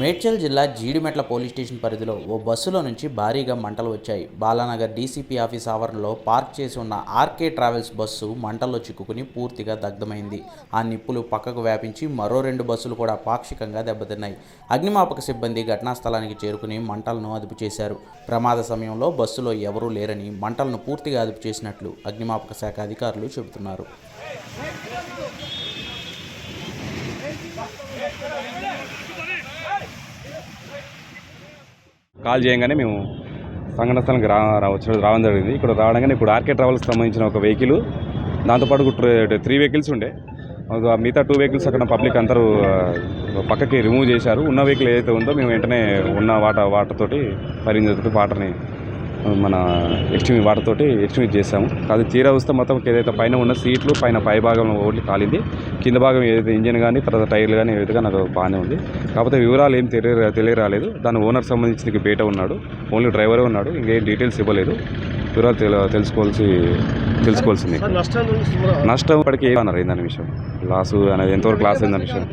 మేడ్చల్ జిల్లా Jeedimetla police station పరిధిలో ఓ బస్సులో నుంచి భారీగా మంటలు వచ్చాయి. బాలానగర్ డీసీపీ ఆఫీస్ ఆవరణలో పార్క్ చేసి ఉన్న ఆర్కే ట్రావెల్స్ బస్సు మంటల్లో చిక్కుకుని పూర్తిగా దగ్ధమైంది. ఆ నిప్పులు పక్కకు వ్యాపించి మరో రెండు బస్సులు కూడా పాక్షికంగా దెబ్బతిన్నాయి. అగ్నిమాపక సిబ్బంది ఘటనా స్థలానికి చేరుకుని మంటలను అదుపు చేశారు. ప్రమాద సమయంలో బస్సులో ఎవరూ లేరని మంటలను పూర్తిగా అదుపు చేసినట్లు అగ్నిమాపక శాఖ అధికారులు చెబుతున్నారు. కాల్ చేయగానే మేము సంఘటన స్థలానికి రా రావచ్చు రావడం జరిగింది. ఇక్కడ రావడంగానే ఇప్పుడు ఆర్కే ట్రావెల్స్కి సంబంధించిన ఒక వెహికల్ దాంతోపాటు త్రీ వెహికల్స్ ఉండే. ఆ మిగతా టూ వెహికల్స్ అక్కడ పబ్లిక్ అందరూ పక్కకి రిమూవ్ చేశారు. ఉన్న వెహికల్ ఏదైతే ఉందో మేము వెంటనే ఉన్న వాటర్ వాటర్ తోటి వాటర్ని మన ఎక్స్ట్రీమ్ వాటర్ తోటి ఎక్స్ట్రీమ్ చేసాము అది తీరా వస్తే మొత్తం ఏదైతే పైన ఉన్న సీట్లు పైన పై భాగం ఓన్లీ కాలింది. కింద భాగం ఏదైతే ఇంజిన్ కానీ తర్వాత టైర్లు కానీ ఏదైతే కానీ అది బాగానే ఉంది. కాకపోతే వివరాలు ఏం తెలియ తెలియరాలేదు. దాని ఓనర్ సంబంధించిన బేట ఉన్నాడు. ఓన్లీ డ్రైవరే ఉన్నాడు. ఇంకేం డీటెయిల్స్ ఇవ్వలేదు. వివరాలు తెల- తెలుసుకోవాల్సి తెలుసుకోవాల్సింది. నష్టం ఇప్పటికి ఏమన్నారు ఏందని విషయం? లాసు అనేది ఎంతవరకు లాస్ అయిందని విషయం?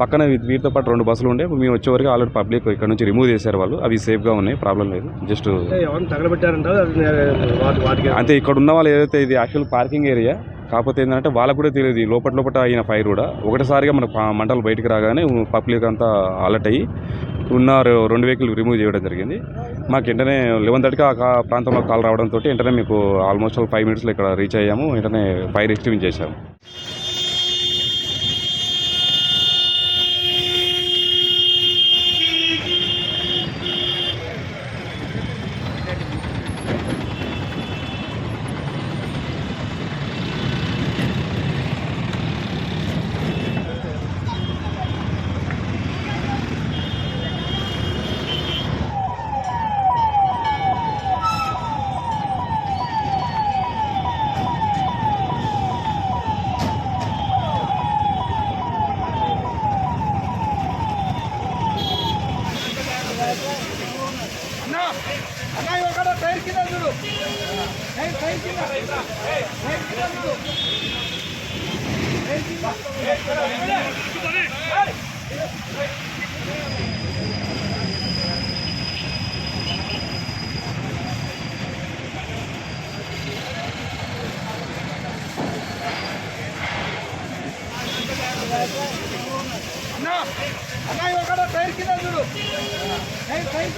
పక్కన వీటితో పాటు రెండు బస్సులు ఉండే. మేము వచ్చేవరకు ఆల్రెడీ పబ్లిక్ ఇక్కడ నుంచి రిమూవ్ చేశారు వాళ్ళు. అవి సేఫ్గా ఉన్నాయి ప్రాబ్లం లేదు. జస్ట్ అంటే ఇక్కడ ఉన్న వాళ్ళు ఏదైతే ఇది యాక్చువల్ పార్కింగ్ ఏరియా కాకపోతే ఏంటంటే వాళ్ళకు కూడా తెలియదు. లోపల లోపల అయిన ఫైర్ కూడా. ఒకటిసారిగా మన మంటలు బయటికి రాగానే పబ్లిక్ అంతా అలర్ట్ అయ్యి ఉన్న రెండు వెహికల్ రిమూవ్ చేయడం జరిగింది. మాకు వెంటనే లెవెన్ థర్టీకి ఆ ప్రాంతంలో కాల్ రావడంతో వెంటనే మీకు ఆల్మోస్ట్ ఫైవ్ మినిట్స్లో ఇక్కడ రీచ్ అయ్యాము. వెంటనే ఫైర్ ఎక్స్టింగ్ చేశాము. అన్న అన్న ఒకడ టైర్ కింద చూడు టైర్ టైర్ కింద టైర్ కింద చూడు టైర్ కింద No! టైర్ కింద చూడు టైర్